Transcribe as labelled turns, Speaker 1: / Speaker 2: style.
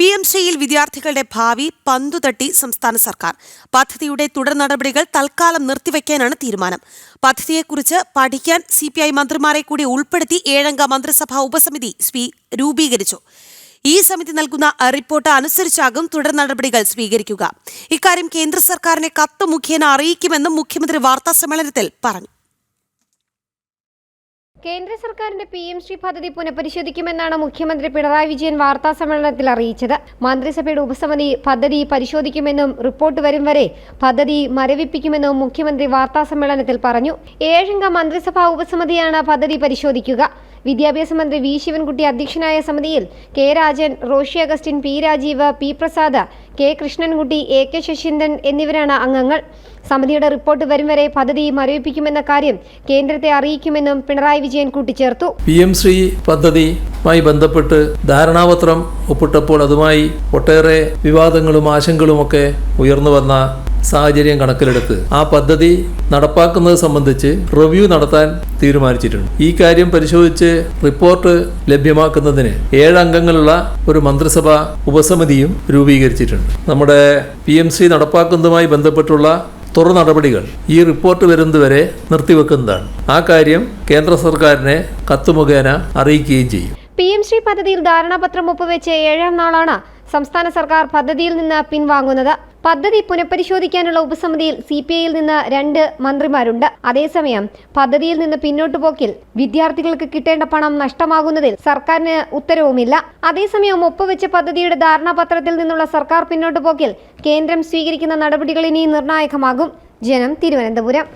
Speaker 1: P M സിയിൽ വിദ്യാർത്ഥികളുടെ ഭാവി പന്തുതട്ടി സംസ്ഥാന സർക്കാർ. പദ്ധതിയുടെ തുടർ നടപടികൾ തൽക്കാലം നിർത്തിവെക്കാനാണ് തീരുമാനം. പദ്ധതിയെക്കുറിച്ച് പഠിക്കാൻ സി പി ഐ മന്ത്രിമാരെ കൂടി ഉൾപ്പെടുത്തി ഏഴംഗ മന്ത്രിസഭാ ഉപസമിതി സ്വീ രൂപീകരിച്ചു. ഈ സമിതി നൽകുന്ന റിപ്പോർട്ട് അനുസരിച്ചാകും തുടർ നടപടികൾ സ്വീകരിക്കുക. ഇക്കാര്യം കേന്ദ്ര സർക്കാരിനെ കത്ത് മുഖേന അറിയിക്കുമെന്നും മുഖ്യമന്ത്രി വാർത്താ സമ്മേളനത്തിൽ പറഞ്ഞു.
Speaker 2: കേന്ദ്ര സർക്കാരിന്റെ പി എം ശ്രീ പദ്ധതി പുനഃപരിശോധിക്കുമെന്നാണ് മുഖ്യമന്ത്രി പിണറായി വിജയൻ വാർത്താ സമ്മേളനത്തിൽ അറിയിച്ചത്. മന്ത്രിസഭയുടെ ഉപസമിതി പദ്ധതി പരിശോധിക്കുമെന്നും റിപ്പോർട്ട് വരും വരെ പദ്ധതി മരവിപ്പിക്കുമെന്നും മുഖ്യമന്ത്രി വാർത്താ സമ്മേളനത്തിൽ പറഞ്ഞു. ഏഴംഗ മന്ത്രിസഭാ ഉപസമിതിയാണ് പദ്ധതി പരിശോധിക്കുക. വിദ്യാഭ്യാസ മന്ത്രി വി ശിവൻകുട്ടി അധ്യക്ഷനായ സമിതിയിൽ K Rajan Roshy Augustine P Rajeev P Prasad K Krishnankutty A K Saseendran എന്നിവരാണ് അംഗങ്ങൾ. സമിതിയുടെ റിപ്പോർട്ട് വരും വരെ പദ്ധതി മരവിപ്പിക്കുമെന്ന കാര്യം കേന്ദ്രത്തെ അറിയിക്കുമെന്നും പിണറായി വിജയൻ കൂട്ടിച്ചേർത്തു.
Speaker 3: പി എം ശ്രീ പദ്ധതിയുമായി ബന്ധപ്പെട്ട് ധാരണാപത്രം ഒപ്പിട്ടപ്പോൾ അതുമായി ഒട്ടേറെ വിവാദങ്ങളും ആശങ്കകളുമൊക്കെ ഉയർന്നു വന്ന സാഹചര്യം കണക്കിലെടുത്ത് ആ പദ്ധതി നടപ്പാക്കുന്നത് സംബന്ധിച്ച് റിവ്യൂ നടത്താൻ തീരുമാനിച്ചിട്ടുണ്ട്. ഈ കാര്യം പരിശോധിച്ച് റിപ്പോർട്ട് ലഭ്യമാക്കുന്നതിന് ഏഴ് അംഗങ്ങളുള്ള ഒരു മന്ത്രിസഭാ ഉപസമിതിയും രൂപീകരിച്ചിട്ടുണ്ട്. നമ്മുടെ പി എം സി നടപ്പാക്കുന്നതുമായി ബന്ധപ്പെട്ടുള്ള തുറ നടപടികൾ ഈ റിപ്പോർട്ട് വരുന്നതുവരെ നിർത്തിവെക്കുന്നതാണ്. ആ കാര്യം കേന്ദ്ര സർക്കാരിനെ കത്ത് മുഖേന അറിയിക്കുകയും ചെയ്യും.
Speaker 2: പി എം ശ്രീ പദ്ധതിയിൽ ധാരണാപത്രം ഒപ്പുവെച്ച് ഏഴാം നാളാണ് സംസ്ഥാന സർക്കാർ പദ്ധതിയിൽ നിന്ന് പിൻവാങ്ങുന്നത്. പദ്ധതി പുനഃപരിശോധിക്കാനുള്ള ഉപസമിതിയിൽ സി പി ഐയിൽ നിന്ന് രണ്ട് മന്ത്രിമാരുണ്ട്. അതേസമയം പദ്ധതിയിൽ നിന്ന് പിന്നോട്ടു പോക്കിൽ വിദ്യാർത്ഥികൾക്ക് കിട്ടേണ്ട പണം നഷ്ടമാകുന്നതിൽ സർക്കാരിന് ഉത്തരവുമില്ല. അതേസമയം ഒപ്പുവെച്ച പദ്ധതിയുടെ ധാരണാപത്രത്തിൽ നിന്നുള്ള സർക്കാർ പിന്നോട്ടു പോക്കിൽ കേന്ദ്രം സ്വീകരിക്കുന്ന നടപടികൾ ഇനി നിർണായകമാകും. ജനം തിരുവനന്തപുരം.